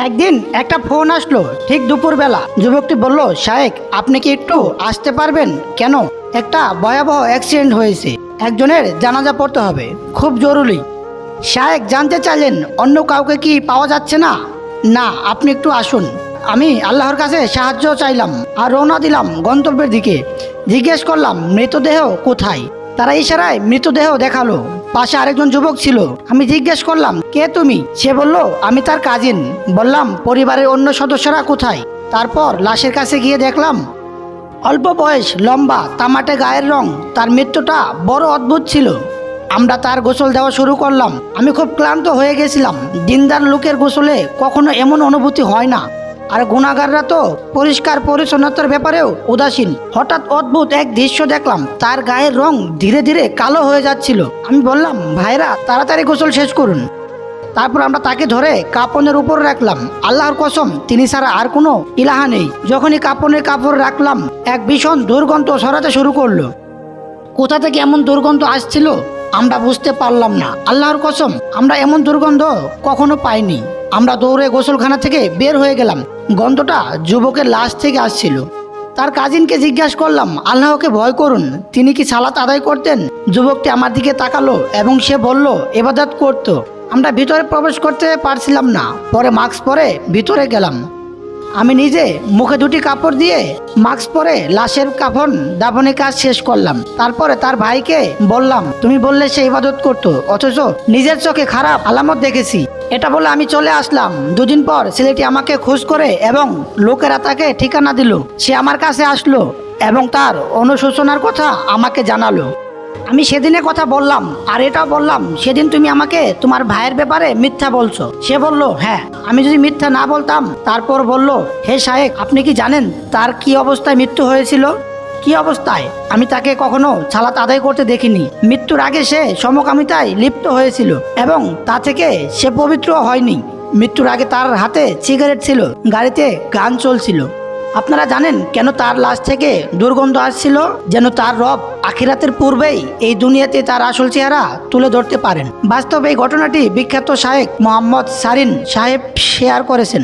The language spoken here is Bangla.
একদিন একটা ফোন আসলো, ঠিক দুপুরবেলা। যুবকটি বলল, শায়েক, আপনি কি একটু আসতে পারবেন? কেন? একটা ভয়াবহ অ্যাক্সিডেন্ট হয়েছে। একজনের জানাজা পড়তে হবে। খুব জরুরি। শায়েক, জানতে চাইলেন, অন্য কাউকে কি পাওয়া যাচ্ছে না? না, আপনি একটু আসুন। আমি আল্লাহর কাছে সাহায্য চাইলাম আর রওনা দিলাম গন্তব্যের দিকে। জিজ্ঞেস করলাম, মৃতদেহ কোথায়? তারা ইশারায় মৃতদেহ দেখাল। পাশে আরেকজন যুবক ছিল। আমি জিজ্ঞেস করলাম, কে তুমি? সে বলল, আমি তার কাজিন বললাম, পরিবারের অন্য সদস্যরা কোথায়? তারপর লাশের কাছে গিয়ে দেখলাম, অল্প বয়স, লম্বা, তামাটে গায়ের রং, তার মৃত্যুটা বড় অদ্ভুত ছিল। আমরা তার গোসল দেওয়া শুরু করলাম। আমি খুব ক্লান্ত হয়ে গেছিলাম। দিনদার লোকের গোসলে কখনো এমন অনুভূতি হয় না। আর গুণাগাররা তো পরিষ্কার পরিচ্ছন্নতার ব্যাপারেও উদাসীন। হঠাৎ অদ্ভুত এক দৃশ্য দেখলাম। তার গায়ের রং ধীরে ধীরে কালো হয়ে যাচ্ছিল। আমি বললাম, ভাইরা, তাড়াতাড়ি গোসল শেষ করুন। তারপর আমরা তাকে ধরে কাপনের উপর রাখলাম। আল্লাহর কসম, তিনি ছাড়া আর কোনো ইলাহা নেই। যখনই কাপনের কাপড় রাখলাম, এক ভীষণ দুর্গন্ধ সরাতে শুরু করল। কোথা থেকে এমন দুর্গন্ধ আসছিল, আমরা বুঝতে পারলাম না। আল্লাহর কসম, আমরা এমন দুর্গন্ধ কখনো পাইনি। আমরা দৌড়ে গোসলখানা থেকে বের হয়ে গেলাম। গন্ধটা যুবকের লাশ থেকে আসছিল। তার কাজিনকে জিজ্ঞাসা করলাম, আল্লাহকে ভয় করুন, তিনি কি সালাত আদায় করতেন? যুবকটি আমার দিকে তাকালো এবং সে বলল এবাদত করত। আমরা ভিতরে প্রবেশ করতে পারছিলাম না। পরে মাস্ক পরে ভিতরে গেলাম। আমি নিজে মুখে দুটি কাপড় দিয়ে মাস্ক পরে লাশের কাফন দাফনের কাজ শেষ করলাম। তারপরে তার ভাইকে বললাম, তুমি বললে সে ইবাদত করতো, অথচ নিজের চোখে খারাপ আলামত দেখেছি। এটা বলে আমি চলে আসলাম। দুদিন পর ছেলেটি আমাকে খোঁজ করে এবং লোকেরা তাকে ঠিকানা দিল। সে আমার কাছে আসলো এবং তার অনুশোচনার কথা আমাকে জানালো। আমি সেদিনের কথা বললাম, আর এটাও বললাম, সেদিন তুমি আমাকে তোমার ভাইয়ের ব্যাপারে মিথ্যা বলছো। সে বলল হ্যাঁ আমি যদি মিথ্যা না বলতাম, তারপর বলল, হে সাহেব আপনি কি জানেন তার কি অবস্থায় মৃত্যু হয়েছিল? কি অবস্থায়? আমি তাকে কখনো ছালাত আদায় করতে দেখিনি। মৃত্যুর আগে সে সমকামিতায় লিপ্ত হয়েছিল এবং তা থেকে সে পবিত্র হয়নি। মৃত্যুর আগে তার হাতে সিগারেট ছিল, গাড়িতে গান চলছিল। আপনারা জানেন কেন তার লাশ থেকে দুর্গন্ধ আসছিল? যেন তার রব আখিরাতের পূর্বেই এই দুনিয়াতে তার আসল চেহারা তুলে ধরতে পারেন। বাস্তবে এই ঘটনাটি বিখ্যাত শাহেক মোহাম্মদ সারিন সাহেব শেয়ার করেছেন।